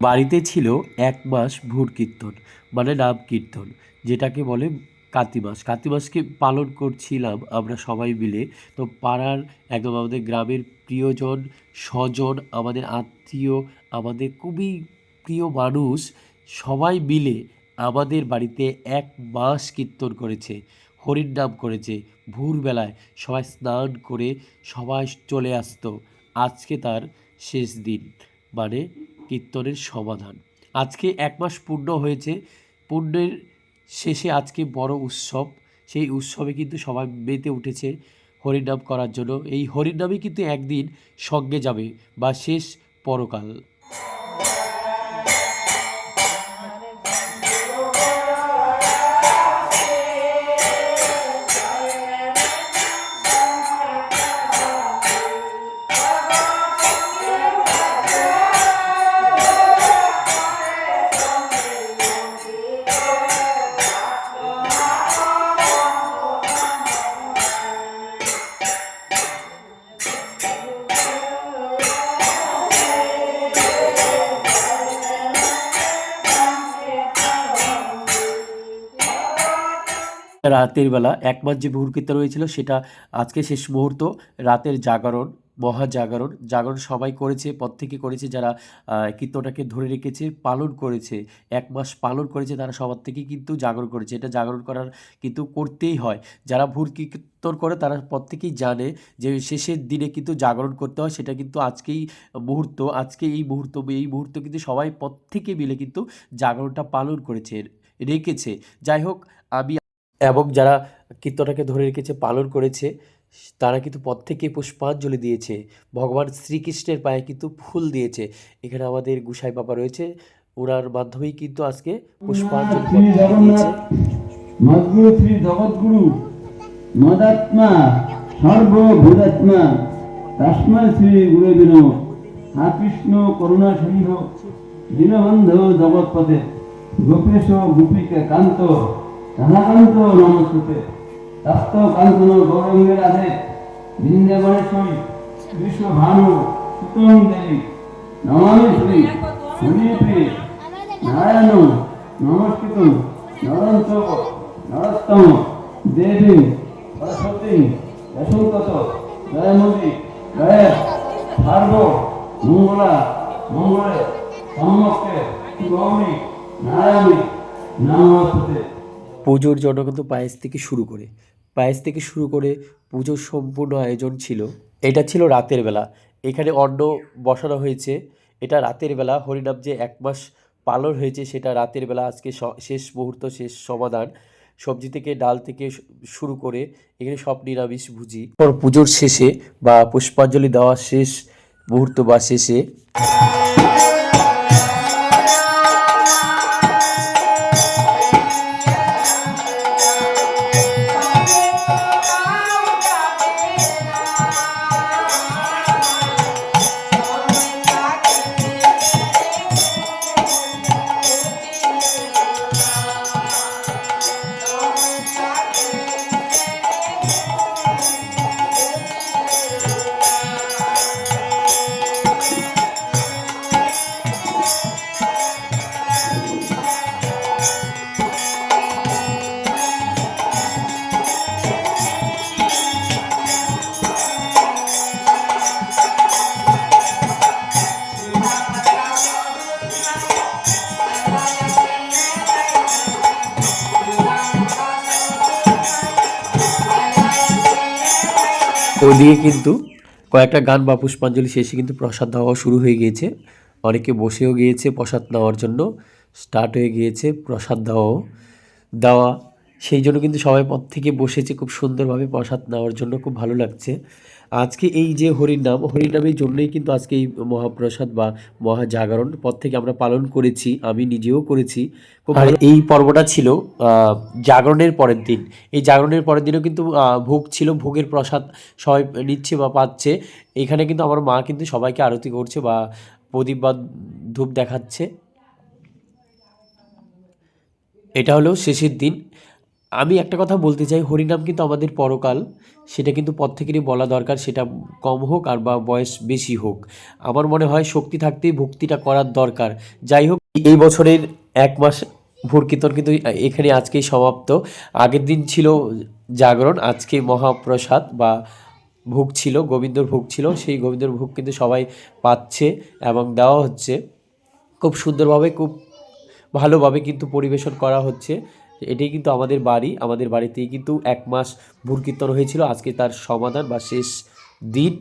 বাড়িতে ছিল এক মাস ভোর কীর্তন মানে নাম কীর্তন, যেটাকে বলে কার্তিক মাস। কার্তিক মাসকে পালন করছিলাম আমরা সবাই মিলে। তো পাড়ার একদম আমাদের গ্রামের প্রিয়জন, স্বজন, আমাদের আত্মীয়, আমাদের খুবই প্রিয় মানুষ, সবাই মিলে আমাদের বাড়িতে এক মাস কীর্তন করেছে, হরির নাম করেছে। ভোরবেলায় সবাই স্নান করে সবাই চলে আসতো। আজকে তার শেষ দিন মানে কীর্তনের সমাধান। আজকে এক মাস পূর্ণ হয়েছে। পূর্ণের শেষে আজকে বড় উৎসব। সেই উৎসবে কিন্তু সবাই মেতে উঠেছে হরিনাম করার জন্য। এই হরিনামই কিন্তু একদিন সঙ্গে যাবে বা শেষ পরকাল। রাতের বেলা এক মাস যে মুহূর্ত রয়েছিল সেটা আজকে শেষ মুহূর্ত, রাতের জাগরণ মহা জাগরণ সবাই করেছে প্রত্যেকে করেছে, যারা কীর্তনটাকে ধরে রেখেছে, পালন করেছে, এক মাস পালন করেছে, তারা সবার থেকে কিন্তু জাগরণ করেছে। এটা জাগরণ করার কিন্তু করতেই হয়। যারা ভোর কীর্তন করে, তারা প্রত্যেকেই জানে যে শেষের দিনে কিন্তু জাগরণ করতে হয়, সেটা কিন্তু আজকেই মুহূর্ত। আজকে এই মুহূর্ত এই মুহূর্ত কিন্তু সবাই প্রত্যেকে মিলে কিন্তু জাগরণটা পালন করেছে, রেখেছে। যাই হোক, আমি এবং যারা কীর্তনটাকে ধরে রেখেছে পালন করেছে তারা কিন্তু প্রত্যেকে পুষ্পাঞ্জলি দিয়েছে। ভগবান শ্রীকৃষ্ণের পায়ে কিন্তু ফুল দিয়েছে। এখানে আমাদের গুসাই বাবা রয়েছে। ওনার মাধ্যমেই কিন্তু আজকে পুষ্পাঞ্জলি দিয়েছে। জগন্নাথ শ্রী জগৎগুরু মদাত্মা সর্বভূতাত্মা তস্মৈ শ্রী গুরু হা কৃষ্ণ করুণা সিন্ধু দীনবন্ধু জগৎপতে গোপেশ গোপিকা কান্ত। রাধাকান্ত নমস্তে তপ্ত কান্তন গৌরঙ্গে রাধে বৃন্দাবনেশ্বরী বিশ্ব ভানু সুতং দেবী। নমামি শ্রী হরিপ্রিয় নারায়ণ নমস্কৃত নরন্ত নরোত্তম দেবী সরস্বতী যশোকত জয়মতি জয় সার্ব মঙ্গলা মঙ্গলে সম্মুখে গৌরী নারায়ণী নমস্তে পুজোর জন্য কিন্তু পায়েস থেকে শুরু করে, পায়েস থেকে শুরু করে পুজোর সম্পূর্ণ আয়োজন ছিল। এটা ছিল রাতের বেলা। এখানে অন্ন বসানো হয়েছে। এটা রাতের বেলা, হরিনাম যে এক মাস পালন হয়েছে, সেটা রাতের বেলা আজকে শেষ মুহূর্ত, শেষ সমাধান। সবজি থেকে, ডাল থেকে শুরু করে এখানে সব নিরামিষ ভুজি। পর পুজোর শেষে বা পুষ্পাঞ্জলি দেওয়া শেষ মুহূর্ত বা শেষে ওদিকে কিন্তু কয়েকটা গান বা পুষ্পাঞ্জলি শেষে কিন্তু প্রসাদ দেওয়া শুরু হয়ে গিয়েছে। অনেকে বসেও গিয়েছে প্রসাদ নেওয়ার জন্য স্টার্ট হয়ে গিয়েছে প্রসাদ দেওয়াও, দেওয়া। সেই জন্য কিন্তু সবাই পথ থেকে বসেছে, খুব সুন্দরভাবে প্রসাদ নেওয়ার জন্য, খুব ভালো লাগছে। আজকে এই যে হরিনাম হরিনামের জন্যই কিন্তু আজকে এই মহাপ্রসাদ বা মহাজাগরণ পথ থেকে আমরা পালন করেছি আমি নিজেও করেছি। আর এই পর্বটা ছিল জাগরণের পরের দিন। এই জাগরণের পরের দিনও কিন্তু ভোগ ছিল ভোগের প্রসাদ সবাই নিচ্ছে বা পাচ্ছে। এখানে কিন্তু আমার মা কিন্তু সবাইকে আরতি করছে বা প্রদীপ বা ধূপ দেখাচ্ছে। এটা হলো শেষের দিন। আমি একটা কথা বলতে চাই, হরিনাম কিন্তু আমাদের পরকাল। সেটা কিন্তু প্রত্যেকেরই বলা দরকার, সেটা কম হোক আর বা বয়স বেশি হোক। আমার মনে হয় শক্তি থাকতেই ভক্তিটা করার দরকার। যাই হোক, এই বছরের এক মাস ভোর কীর্তন কিন্তু এখানে আজকেই সমাপ্ত। আগের দিন ছিল জাগরণ, আজকে মহাপ্রসাদ বা ভোগ ছিল, গোবিন্দর ভোগ ছিল। সেই গোবিন্দর ভোগ কিন্তু সবাই পাচ্ছে এবং দেওয়া হচ্ছে। খুব সুন্দরভাবে, খুব ভালোভাবে কিন্তু পরিবেশন করা হচ্ছে। এটাই কিন্তু আমাদের বাড়ি। আমাদের বাড়িতেই কিন্তু এক মাস ভুর কীর্তন হয়েছিল। আজকে তার সমাধান বা শেষ দিন।